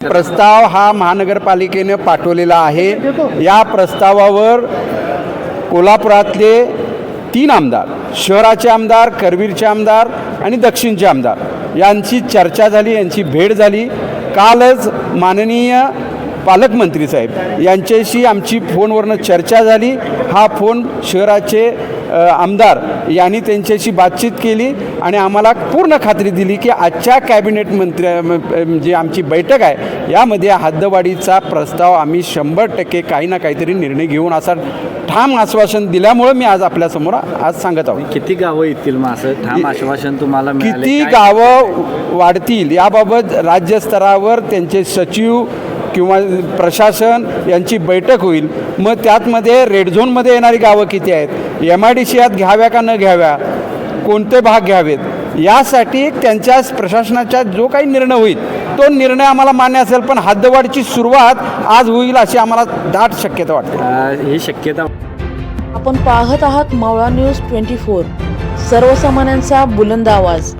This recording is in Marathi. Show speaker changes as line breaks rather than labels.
प्रस्ताव हा महानगरपालिकेने पाठवलेला आहे. या प्रस्तावावर कोल्हापुरातले तीन आमदार शहराचे आमदार करवीरचे आमदार आणि दक्षिणचे आमदार यांची चर्चा झाली यांची भेट झाली. कालच माननीय पालकमंत्री साहेब यांच्याशी आमची फोनवरनं चर्चा झाली. हा फोन शहराचे आमदार यांनी त्यांच्याशी बातचीत केली आणि आम्हाला पूर्ण खात्री दिली की आजच्या कॅबिनेट मंत्री जी आमची बैठक आहे यामध्ये हद्दवाढीचा प्रस्ताव आम्ही शंभर टक्के काही ना काहीतरी निर्णय घेऊन असा ठाम आश्वासन दिल्यामुळं मी आज आपल्यासमोर आज सांगत आहोत.
किती गावं येतील मग असं ठाम आश्वासन तुम्हाला
किती गावं वाढतील याबाबत राज्यस्तरावर त्यांचे सचिव किंवा प्रशासन यांची बैठक होईल मग त्यातमध्ये रेड झोनमध्ये येणारी गावं किती आहेत? एम आय डी सी यात घ्याव्या का न घ्याव्या? कोणते भाग घ्यावेत? यासाठी त्यांच्या प्रशासनाचा जो काही निर्णय होईल तो निर्णय आम्हाला मान्य असेल पण हद्दवाढीची सुरुवात आज होईल अशी आम्हाला दाट शक्यता वाटते.
ही शक्यता
आपण पाहत आहात मावळा न्यूज ट्वेंटी फोर. सर्वसामान्यांचा बुलंद आवाज.